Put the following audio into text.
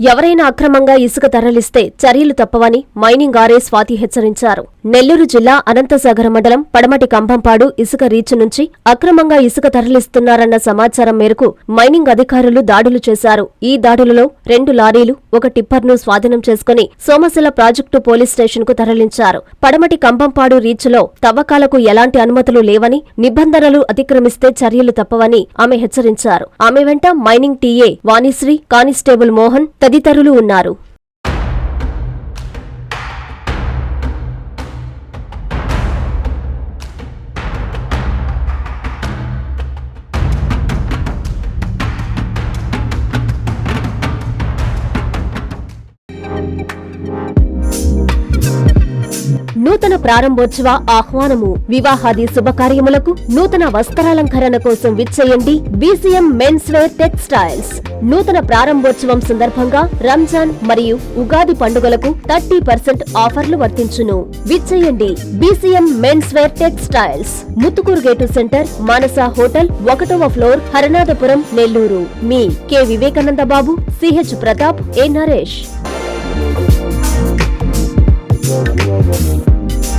ఎవరైనా అక్రమంగా ఇసుక తరలిస్తే చర్యలు తప్పవని మైనింగ్ ఆర్ఏ స్వాతి హెచ్చరించారు. నెల్లూరు జిల్లా అనంతసాగర మండలం పడమటి కంభంపాడు ఇసుక రీచ్ నుంచి అక్రమంగా ఇసుక తరలిస్తున్నారన్న సమాచారం మేరకు మైనింగ్ అధికారులు దాడులు చేశారు. ఈ దాడులలో రెండు లారీలు ఒక టిప్పర్ను స్వాధీనం చేసుకుని సోమశిల ప్రాజెక్టు పోలీస్ స్టేషన్కు తరలించారు. పడమటి కంభంపాడు రీచ్లో తవ్వకాలకు ఎలాంటి అనుమతులు లేవని నిబంధనలు అతిక్రమిస్తే చర్యలు తప్పవని ఆమె హెచ్చరించారు. ఆమె వెంట mining TA Vanisri constable Mohan తదితరులు ఉన్నారు. నూతన ప్రారంభోత్సవ ఆహ్వానము. వివాహాది శుభకార్యములకు నూతన వస్త్రాలంకరణ కోసం విచ్చేయండి బీసీఎం మెన్స్ వేర్ టెక్స్టైల్స్. నూతన ప్రారంభోత్సవం సందర్భంగా రంజాన్ మరియు ఉగాది పండుగలకు థర్టీ పర్సెంట్ ఆఫర్లు వర్తించును. విచ్చేయండి BCM men's wear textiles. Muthukur gate center Manasa hotel ఒకటవ floor Haranathapuram Nellore. Me K. Vivekananda Babu CH Pratap A. Naresh.